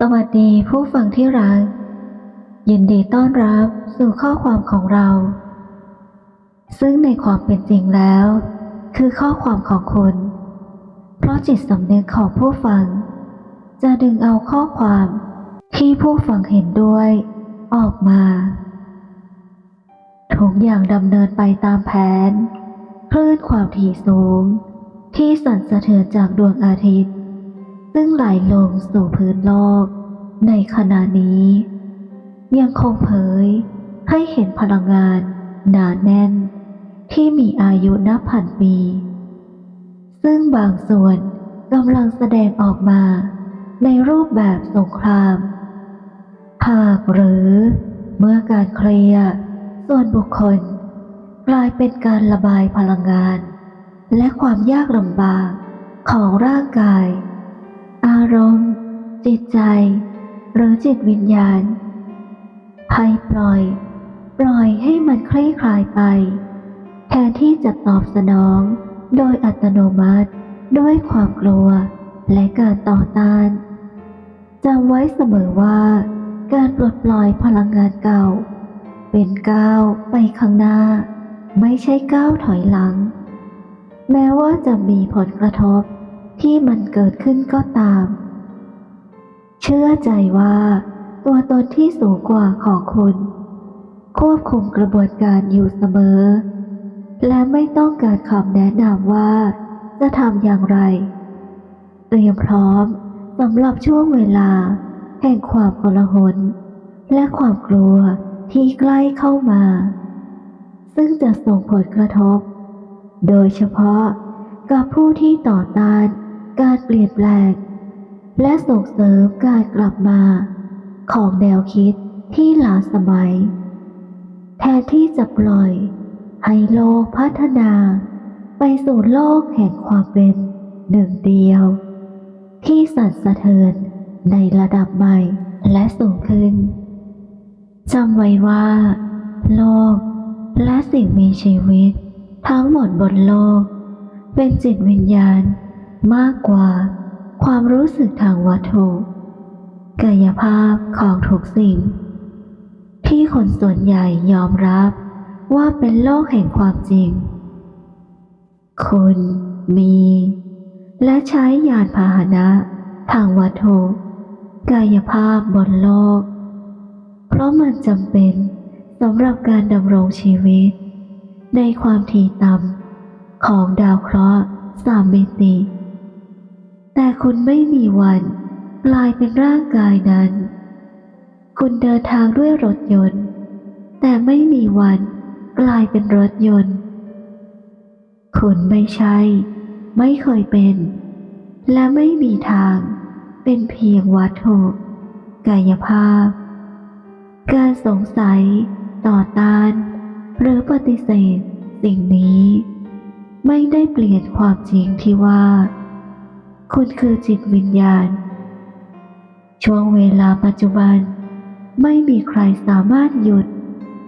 สวัสดีผู้ฟังที่รัก ยินดีต้อนรับสู่ข้อความของเรา ซึ่งในความเป็นจริงแล้ว คือข้อความของคุณ เพราะจิตสำนึกของผู้ฟัง จะดึงเอาข้อความที่ผู้ฟังเห็นด้วย ออกมาทุกอย่างดำเนินไปตามแผน คลื่นความถี่สูง ที่สั่นสะเทือนจากดวงอาทิตย์ ซึ่งไหลลงสู่พื้นโลก ในขณะนี้ ยังคงเผยให้เห็นพลังงานหนาแน่น ที่มีอายุนับพันปี ซึ่งบางส่วนกำลังแสดงออกมา ในรูปแบบสงคราม หากหรือเมื่อการเคลียร์ส่วนบุคคล กลายเป็นการระบายพลังงาน และความยากลำบากของร่างกาย อารมณ์ จิตใจ หรือจิตวิญญาณ ให้ปล่อย ปล่อยให้มันคลี่คลายไป แทนที่จะตอบสนอง โดยอัตโนมัติ ด้วยความกลัว และการต่อต้านจำไว้เสมอว่า การปลดปล่อยพลังงานเก่า เป็นก้าวไปข้างหน้า ไม่ใช่ก้าวถอยหลัง แม้ว่าจะมีผลกระทบ ที่มันเกิดขึ้นก็ตาม เชื่อใจว่า ตัวตนที่สูงกว่าของคุณ ควบคุมกระบวนการอยู่เสมอ และไม่ต้องการคำแนะนำว่า จะทำอย่างไร เตรียมพร้อมสำหรับช่วงเวลา แห่งความกลาหลและความกลัวที่ใกล้เข้ามา ซึ่งจะส่งผลกระทบ โดยเฉพาะกับผู้ที่ต่อต้าน การเปลี่ยนแปลง และส่งเสริมการกลับมา ของแนวคิดที่หลาสมัย แทนที่จะปล่อย ให้โลกพัฒนา ไปสู่โลกแห่งความเป็นหนึ่งเดียว ที่สั่นสะเทือนในระดับใหม่และสูงขึ้นจำไว้ว่า โลกและสิ่งมีชีวิต ทั้งหมดบนโลก เป็นจิตวิญญาณ มากกว่า ความรู้สึกทางวัตถุกายภาพของทุกสิ่ง ที่คนส่วนใหญ่ยอมรับว่าเป็นโลกแห่งความจริง คุณมี และใช้ยานพาหนะ ทางวัตถุกายภาพบนโลก เพราะมันจำเป็นสำหรับการดำรงชีวิต ในความถี่ต่ำของดาวเคราะห์สามมิติ แต่คุณไม่มีวันกลายเป็นร่างกายนั้น คุณเดินทางด้วยรถยนต์ แต่ไม่มีวันกลายเป็นรถยนต์ คุณไม่ใช่ ไม่เคยเป็น และไม่มีทาง เป็นเพียงวัตถุกายภาพ การสงสัย ต่อต้าน หรือปฏิเสธ สิ่งนี้ ไม่ได้เปลี่ยนความจริงที่ว่า คุณคือจิตวิญญาณ ช่วงเวลาปัจจุบัน ไม่มีใครสามารถหยุด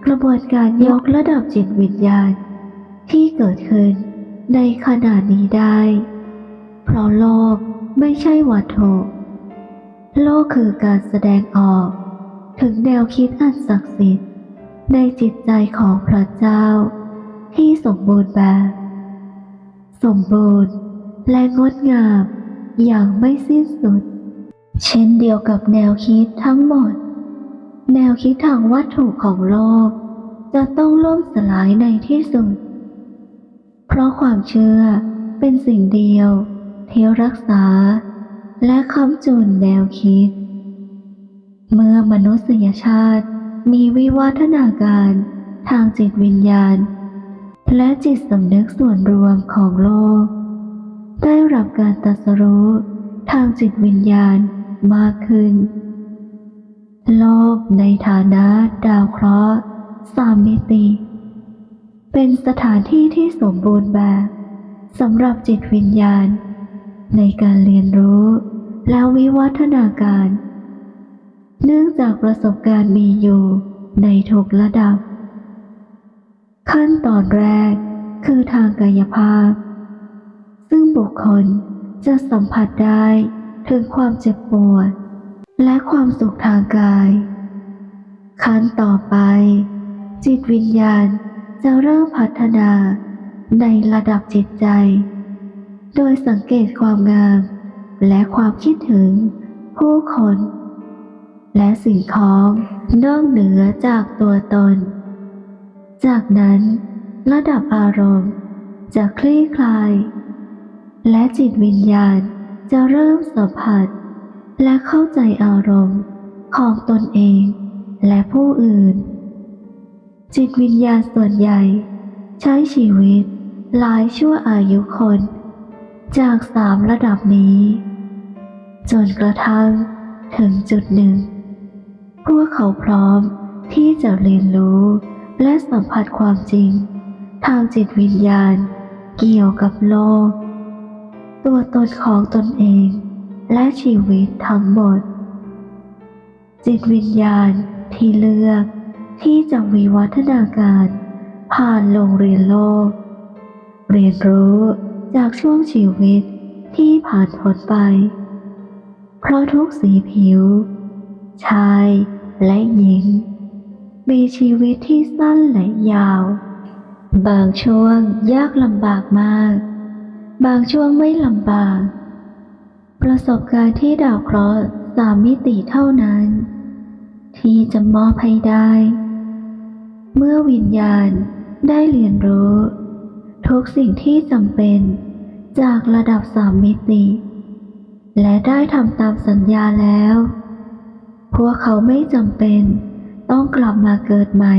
กระบวนการยกระดับจิตวิญญาณ ที่เกิดขึ้นในขณะนี้ได้ เพราะโลกไม่ใช่วัตถุโลกคือการแสดงออก ถึงแนวคิดอันศักดิ์สิทธิ์ในจิตใจของพระเจ้า ที่สมบูรณ์แบบ สมบูรณ์และงดงาม อย่างไม่สิ้นสุด เช่นเดียวกับแนวคิดทั้งหมด แนวคิดทางวัตถุของโลก จะต้องล่มสลายในที่สุด เพราะความเชื่อเป็นสิ่งเดียวที่รักษา และค้ำจุนแนวคิด เมื่อมนุษยชาติมีวิวัฒนาการทางจิตวิญญาณ และจิตสำนึกส่วนรวมของโลก ได้รับการตัสรู้ทางจิตวิญญาณมากขึ้น โลกในฐานะดาวเคราะห์สามมิติ เป็นสถานที่ที่สมบูรณ์แบบสำหรับจิตวิญญาณ ในการเรียนรู้และวิวัฒนาการ เนื่องจากประสบการณ์มีอยู่ในทุกระดับ ขั้นตอนแรกคือทางกายภาพ ซึ่งบุคคลจะสัมผัสได้ถึงความเจ็บปวด และความสุขทางกาย ขั้นต่อไป จิตวิญญาณจะเริ่มพัฒนาในระดับจิตใจ โดยสังเกตความงาม และความคิดถึงผู้คน และสิ่งของนอกเหนือจากตัวตน จากนั้นระดับอารมณ์จะคลี่คลาย และจิตวิญญาณจะเริ่มสัมผัส และเข้าใจอารมณ์ของตนเองและผู้อื่น จิตวิญญาณส่วนใหญ่ ใช้ชีวิตหลายชั่วอายุคน จากสามระดับนี้ จนกระทั่งถึงจุดหนึ่ง พวกเขาพร้อมที่จะเรียนรู้และสัมผัสความจริง ทางจิตวิญญาณเกี่ยวกับโลก ตัวตนของตนเอง และชีวิตทั้งหมด จิตวิญญาณที่เลือกที่จะวิวัฒนาการ ผ่านโรงเรียนโลก เรียนรู้จากช่วงชีวิตที่ผ่านพ้นไป เพราะทุกสีผิว ชายและหญิง มีชีวิตที่สั้นและยาว บางช่วงยากลำบากมาก บางช่วงไม่ลำบาก ประสบการณ์ที่ดาวเคราะห์สามมิติเท่านั้น ที่จะมอบให้ได้ เมื่อวิญญาณได้เรียนรู้ ทุกสิ่งที่จำเป็นจากระดับสามมิติ และได้ทำตามสัญญาแล้ว พวกเขาไม่จำเป็นต้องกลับมาเกิดใหม่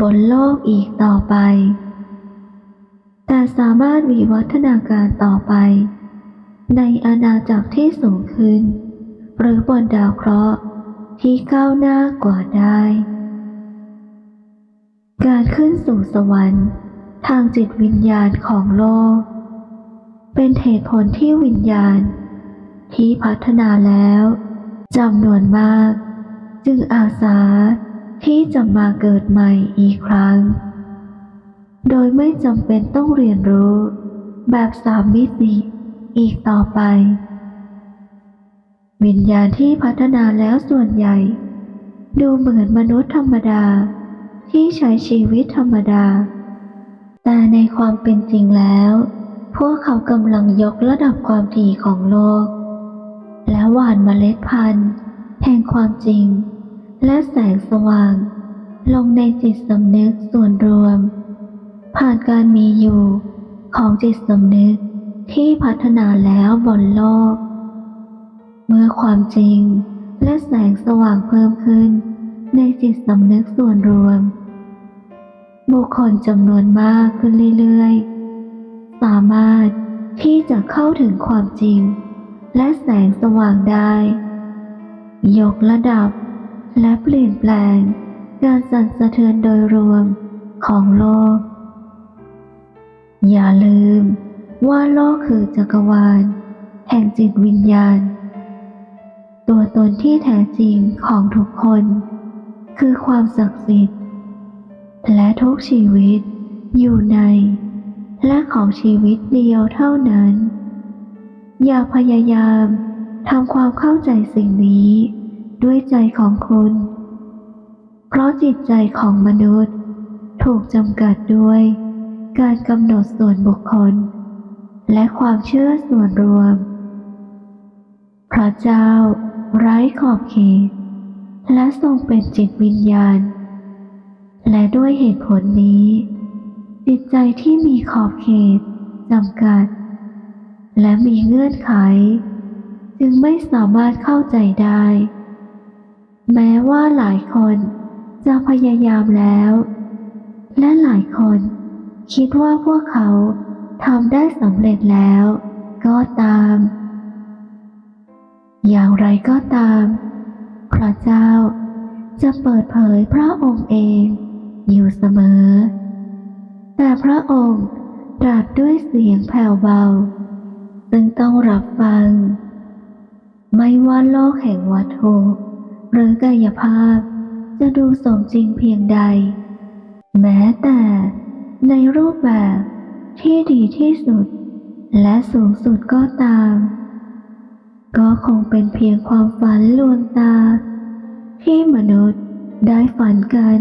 บนโลกอีกต่อไป แต่สามารถวิวัฒนาการต่อไป ในอาณาจักรที่สูงขึ้น หรือบนดาวเคราะห์ที่ก้าวหน้ากว่าได้ การขึ้นสู่สวรรค์ทางจิตวิญญาณของโลก เป็นเหตุผลที่วิญญาณ ที่พัฒนาแล้วจำนวนมาก จึงอาสาที่จะมาเกิดใหม่อีกครั้ง โดยไม่จำเป็นต้องเรียนรู้ แบบสามมิติอีกต่อไป วิญญาณที่พัฒนาแล้วส่วนใหญ่ ดูเหมือนมนุษย์ธรรมดา ที่ใช้ชีวิตธรรมดา แต่ในความเป็นจริงแล้ว พวกเขากำลังยกระดับความถี่ของโลก และหว่านเมล็ดพันธุ์แห่งความจริง และแสงสว่าง ลงในจิตสำนึกส่วนรวม ผ่านการมีอยู่ของจิตสำนึกที่พัฒนาแล้วบนโลก เมื่อความจริงและแสงสว่างเพิ่มขึ้นในจิตสำนึกส่วนรวม บุคคลจำนวนมากขึ้นเรื่อยๆ สามารถที่จะเข้าถึงความจริง และแสงสว่างได้ ยกระดับและเปลี่ยนแปลงการสั่นสะเทือนโดยรวมของโลก อย่าลืมว่าโลกคือจักรวาล แห่งจิตวิญญาณ ตัวตนที่แท้จริงของทุกคน คือความศักดิ์สิทธิ์ และทุกชีวิตอยู่ใน และของชีวิตเดียวเท่านั้น อย่าพยายามทำความเข้าใจสิ่งนี้ ด้วยใจของคุณ เพราะจิตใจของมนุษย์ ถูกจำกัดด้วย การกำหนดส่วนบุคคล และความเชื่อส่วนรวม พระเจ้า ไร้ขอบเขต และทรงเป็นจิตวิญญาณ และด้วยเหตุผลนี้ จิตใจที่มีขอบเขตจำกัด และมีเงื่อนไข จึงไม่สามารถเข้าใจได้ แม้ว่าหลายคนจะพยายามแล้ว และหลายคน คิดว่าพวกเขาทำได้สำเร็จแล้ว ก็ตาม อย่างไรก็ตาม พระเจ้าจะเปิดเผยพระองค์เองอยู่เสมอ แต่พระองค์ตรัสด้วยเสียงแผ่วเบา ซึ่งต้องรับฟัง ไม่ว่าโลกแห่งวัตถุหรือกายภาพจะดูสมจริงเพียงใด แม้แต่ ในรูปแบบที่ดีที่สุด และสูงสุดก็ตาม ก็คงเป็นเพียงความฝันลวงตา ที่มนุษย์ได้ฝันกัน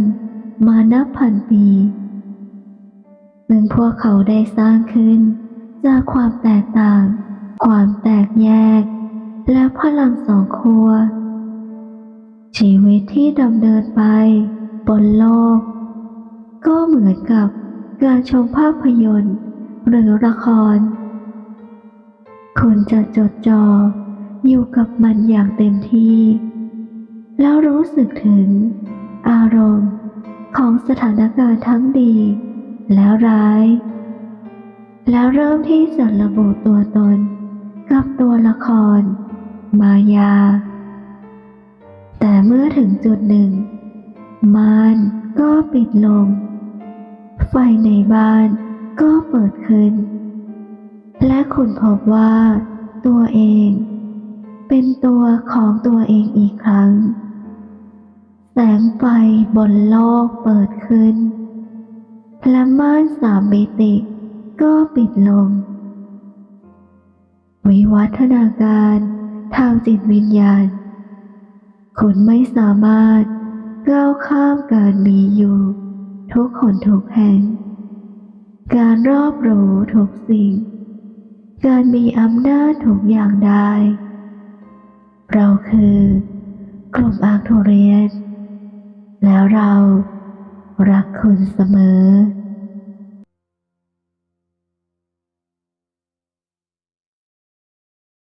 มานับพันปีซึ่งพวกเขาได้สร้างขึ้น จากความแตกต่าง ความแตกแยก และพลังสองขั้วชีวิตที่ดำเนินไปบนโลก ก็เหมือนกับ การชมภาพยนตร์ หรือละคร คุณจะจดจ่ออยู่กับมันอย่างเต็มที่ แล้วรู้สึกถึง อารมณ์ของสถานการณ์ทั้งดี และร้าย แล้วเริ่มที่จะระบุตัวตน กับตัวละคร มายา แต่เมื่อถึงจุดหนึ่ง มานก็ปิดลง ไฟในบ้านก็เปิดขึ้น และคุณพบว่า ตัวเอง เป็นตัวของตัวเองอีกครั้ง แสงไฟบนโลกเปิดขึ้น และม่านสามมิติก็ปิดลง วิวัฒนาการทางจิตวิญญาณ คุณไม่สามารถก้าวข้ามการมีอยู่ ทุกคนทุกแห่ง การรอบรู้ทุกสิ่ง การมีอำนาจทุกอย่างได้ เราคือกลุ่มอาร์โทเรียนแล้วเรารักคุณเสมอ